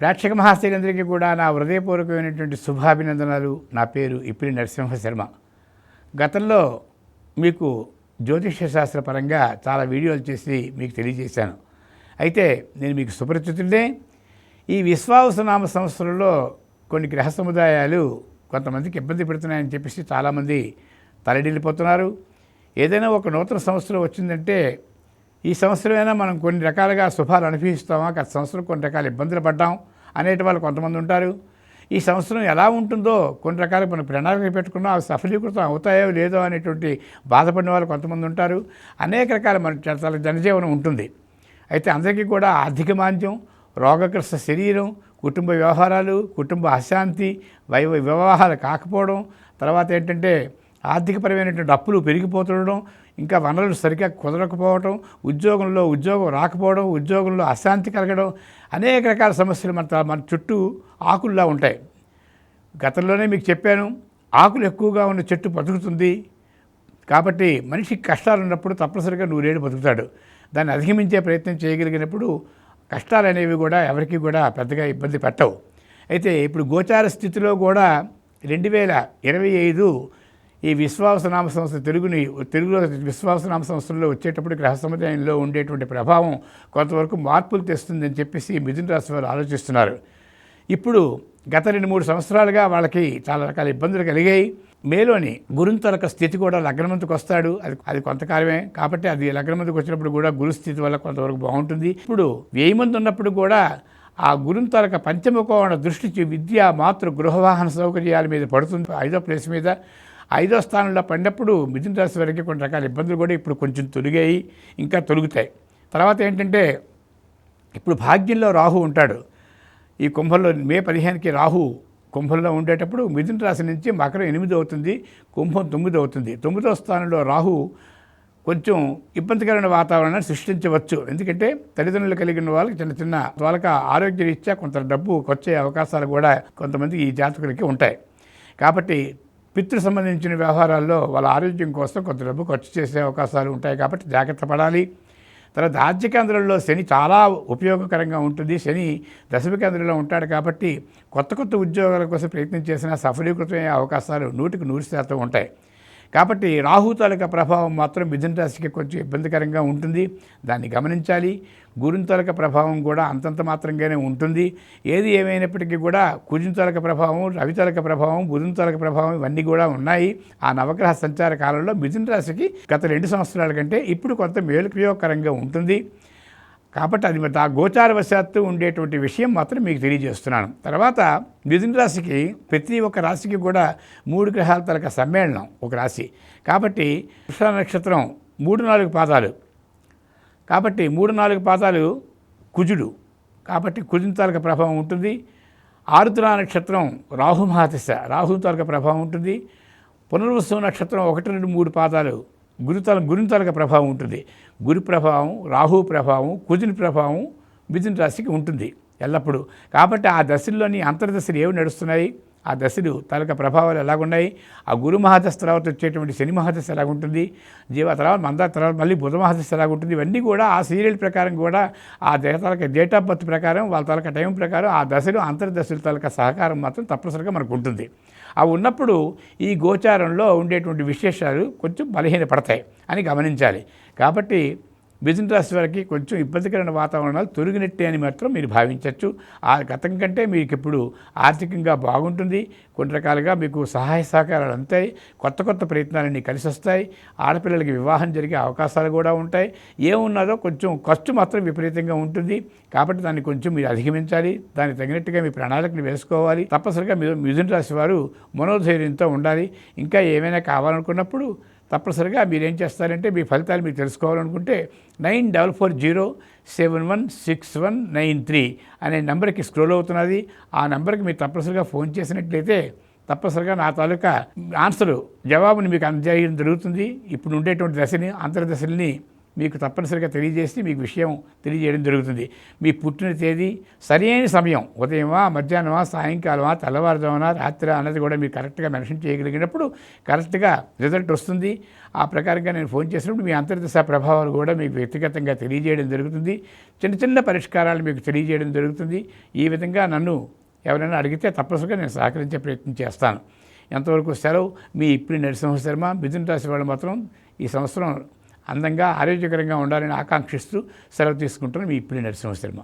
ప్రేక్షక మహాశైలందరికీ కూడా నా హృదయపూర్వకమైనటువంటి శుభాభినందనలు. నా పేరు ఇప్పిలి నరసింహ శర్మ. గతంలో మీకు జ్యోతిష్య శాస్త్ర పరంగా చాలా వీడియోలు చేసి మీకు తెలియజేశాను. అయితే నేను మీకు సుపరిచితుడే ఈ విశ్వావసనామ సంవత్సరంలో కొన్ని గ్రహ సముదాయాలు కొంతమందికి ఇబ్బంది పెడుతున్నాయని చెప్పేసి చాలామంది తలడిల్లిపోతున్నారు. ఏదైనా ఒక నూతన సంవత్సరం వచ్చిందంటే ఈ సంవత్సరమైనా మనం కొన్ని రకాలుగా శుభాలు అనుభవిస్తామా? గత సంవత్సరం కొన్ని రకాల ఇబ్బందులు పడ్డాం అనేటి వాళ్ళు కొంతమంది ఉంటారు. ఈ సంవత్సరం ఎలా ఉంటుందో కొన్ని రకాల మనం ప్రణాళిక పెట్టుకున్నా. అవి సఫలీకృతం అవుతాయో లేదో అనేటువంటి బాధపడిన వాళ్ళు కొంతమంది ఉంటారు. అనేక రకాల మన చాలా జనజీవనం ఉంటుంది. అయితే అందరికీ కూడా ఆర్థిక మాంద్యం రోగగ్రస్త శరీరం కుటుంబ వ్యవహారాలు కుటుంబ అశాంతి వైవ వివాహాలు కాకపోవడం తర్వాత ఏంటంటే ఆర్థికపరమైనటువంటి అప్పులు పెరిగిపోతుండడం ఇంకా వనరులు సరిగ్గా కుదరకపోవడం ఉద్యోగంలో ఉద్యోగం రాకపోవడం ఉద్యోగంలో అశాంతి కలగడం అనేక రకాల సమస్యలు మన మన చుట్టూ ఆకుల్లా ఉంటాయి. గతంలోనే మీకు చెప్పాను ఆకులు ఎక్కువగా ఉన్న చెట్టు బతుకుతుంది. కాబట్టి మనిషికి కష్టాలు ఉన్నప్పుడు తప్పనిసరిగా నూరేడు బతుకుతాడు. దాన్ని అధిగమించే ప్రయత్నం చేయగలిగినప్పుడు కష్టాలు అనేవి కూడా ఎవరికి కూడా పెద్దగా ఇబ్బంది పెట్టవు. అయితే ఇప్పుడు గోచార స్థితిలో కూడా రెండు వేల ఇరవై ఐదు ఈ విశ్వాసనామ సంస్థ తెలుగుని తెలుగులో విశ్వాసనామ సంస్థల్లో వచ్చేటప్పుడు గ్రహ సముదాయంలో ఉండేటువంటి ప్రభావం కొంతవరకు మార్పులు తెస్తుందని చెప్పేసి మిథున రాశి వారు ఆలోచిస్తున్నారు. ఇప్పుడు గత రెండు మూడు సంవత్సరాలుగా వాళ్ళకి చాలా రకాల ఇబ్బందులు కలిగాయి. మేలోని గురుంతరక స్థితి కూడా లగ్నమంతుకు వస్తాడు. అది అది కొంతకాలమే కాబట్టి అది లగ్నమంతుకు వచ్చినప్పుడు కూడా గురు స్థితి వల్ల కొంతవరకు బాగుంటుంది. ఇప్పుడు వెయ్యి మంది ఉన్నప్పుడు కూడా ఆ గురుంతరక పంచమకోణ దృష్టి విద్య మాతృ గృహవాహన సౌకర్యాల మీద పడుతుంది. ఐదో ప్లేస్ మీద ఐదో స్థానంలో పడినప్పుడు మిథున రాశి వారికి కొన్ని రకాల ఇబ్బందులు కూడా ఇప్పుడు కొంచెం తొలిగాయి ఇంకా తొలుగుతాయి. తర్వాత ఏంటంటే ఇప్పుడు భాగ్యంలో రాహు ఉంటాడు. ఈ కుంభంలో మే పదిహేనుకి రాహు కుంభంలో ఉండేటప్పుడు మిథున రాశి నుంచి మకరం ఎనిమిది అవుతుంది కుంభం తొమ్మిది అవుతుంది. తొమ్మిదో స్థానంలో రాహు కొంచెం ఇబ్బందికరమైన వాతావరణాన్ని సృష్టించవచ్చు. ఎందుకంటే తల్లిదండ్రులు కలిగిన వాళ్ళకి చిన్న చిన్న వాళ్ళకి ఆరోగ్య రీత్యా కొంత డబ్బు వచ్చే అవకాశాలు కూడా కొంతమంది ఈ జాతకులకి ఉంటాయి. కాబట్టి పితృ సంబంధించిన వ్యవహారాల్లో వాళ్ళ ఆరోగ్యం కోసం కొంత డబ్బు ఖర్చు చేసే అవకాశాలు ఉంటాయి కాబట్టి జాగ్రత్త పడాలి. తర్వాత ఆర్థిక కేంద్రంలో శని చాలా ఉపయోగకరంగా ఉంటుంది. శని దశమ కేంద్రంలో ఉంటాడు కాబట్టి కొత్త కొత్త ఉద్యోగాల కోసం ప్రయత్నం చేసినా సఫలీకృతమయ్యే అవకాశాలు నూటికి నూరు శాతం ఉంటాయి. కాబట్టి రాహు తాలూకా ప్రభావం మాత్రం మిథున రాశికి కొంచెం ఇబ్బందికరంగా ఉంటుంది. దాన్ని గమనించాలి. గురుని తాలూకా ప్రభావం కూడా అంతంత మాత్రంగానే ఉంటుంది. ఏది ఏమైనప్పటికీ కూడా కుజుని తాలూకా ప్రభావం రవి తాలూకా ప్రభావం బుధుని తాలూకా ప్రభావం ఇవన్నీ కూడా ఉన్నాయి. ఆ నవగ్రహ సంచార కాలంలో మిథున రాశికి గత రెండు సంవత్సరాల కంటే ఇప్పుడు కొంత మేలుపయోగకరంగా ఉంటుంది. కాబట్టి అది ఆ గోచార వశాత్తు ఉండేటువంటి విషయం మాత్రం మీకు తెలియజేస్తున్నాను. తర్వాత మిథున రాశికి ప్రతి ఒక్క రాశికి కూడా మూడు గ్రహాల తరక సమ్మేళనం ఒక రాశి. కాబట్టి కృష్ణ నక్షత్రం మూడు నాలుగు పాదాలు. కాబట్టి మూడు నాలుగు పాదాలు కుజుడు. కాబట్టి కుజుని తరగ ప్రభావం ఉంటుంది. ఆరుద్ర నక్షత్రం రాహు మహాదశ. రాహు తరగ ప్రభావం ఉంటుంది. పునర్వసు నక్షత్రం ఒకటి రెండు మూడు పాదాలు గురుతల గురుని ప్రభావం ఉంటుంది. గురు ప్రభావం రాహు ప్రభావం కుజుని ప్రభావం మిథున రాశికి ఉంటుంది ఎల్లప్పుడూ. కాబట్టి ఆ దశల్లోని అంతర్దశలు ఏవి నడుస్తున్నాయి? ఆ దశలు తాలూకా ప్రభావాలు ఎలాగున్నాయి? ఆ గురు మహాదశ తర్వాత వచ్చేటువంటి శని మహాదశ ఎలాగుంటుంది? జీవ తర్వాత మంద తర్వాత మళ్ళీ బుధ మహాదశ ఎలాగుంటుంది? ఇవన్నీ కూడా ఆ సీరియల్ ప్రకారం కూడా ఆ దేహ తాలూకా డేట్ ఆఫ్ బర్త్ ప్రకారం వాళ్ళ తాలూకా టైం ప్రకారం ఆ దశలు అంతర్దశల తాలూకా సహకారం మాత్రం తప్పనిసరిగా మనకు ఉంటుంది. అవి ఉన్నప్పుడు ఈ గోచారంలో ఉండేటువంటి విశేషాలు కొంచెం బలహీనపడతాయి అని గమనించాలి. కాబట్టి మిథున రాశి వారికి కొంచెం ఇబ్బందికరమైన వాతావరణాలు తొలగినట్టే అని మాత్రం మీరు భావించవచ్చు. ఆ గతం కంటే మీకు ఇప్పుడు ఆర్థికంగా బాగుంటుంది. కొన్ని రకాలుగా మీకు సహాయ సహకారాలు అంతాయి కొత్త కొత్త ప్రయత్నాలన్నీ కలిసి వస్తాయి ఆడపిల్లలకి వివాహం జరిగే అవకాశాలు కూడా ఉంటాయి. ఏమున్నదో కొంచెం ఖర్చు మాత్రం విపరీతంగా ఉంటుంది. కాబట్టి దాన్ని కొంచెం మీరు అధిగమించాలి. దానికి తగినట్టుగా మీ ప్రణాళికలు వేసుకోవాలి. తప్పనిసరిగా మీరు మిథున రాశి వారు మనోధైర్యంతో ఉండాలి. ఇంకా ఏమైనా కావాలనుకున్నప్పుడు తప్పనిసరిగా మీరు ఏం చేస్తారంటే మీ ఫలితాలు మీరు తెలుసుకోవాలనుకుంటే nine double four zero seven one six one nine three అనే నెంబర్కి స్క్రోల్ అవుతున్నది. ఆ నెంబర్కి మీరు తప్పనిసరిగా ఫోన్ చేసినట్లయితే తప్పనిసరిగా నా తాలూకా ఆన్సరు జవాబుని మీకు అందజేయడం జరుగుతుంది. ఇప్పుడు ఉండేటువంటి దశని అంతర్దశల్ని మీకు తప్పనిసరిగా తెలియజేసి మీకు విషయం తెలియజేయడం జరుగుతుంది. మీ పుట్టిన తేదీ సరైన సమయం ఉదయమా మధ్యాహ్నమా సాయంకాలమా తెల్లవారుజామున రాత్రి అన్నది కూడా మీరు కరెక్ట్గా మెన్షన్ చేయగలిగినప్పుడు కరెక్ట్గా రిజల్ట్ వస్తుంది. ఆ ప్రకారంగా నేను ఫోన్ చేసినప్పుడు మీ అంతర్దశ ప్రభావాలు కూడా మీకు వ్యక్తిగతంగా తెలియజేయడం జరుగుతుంది. చిన్న చిన్న పరిష్కారాలు మీకు తెలియజేయడం జరుగుతుంది. ఈ విధంగా నన్ను ఎవరైనా అడిగితే తప్పనిసరిగా నేను సహకరించే ప్రయత్నం చేస్తాను. ఎంతవరకు సెలవు? మీ ఇప్పుడు నరసింహ శర్మ మిథున రాశి వాళ్ళు మాత్రం ఈ సంవత్సరం అందంగా ఆరోగ్యకరంగా ఉండాలని ఆకాంక్షిస్తూ సెలవు తీసుకుంటున్నాను మీ ఇప్పటి నరసింహ శర్మ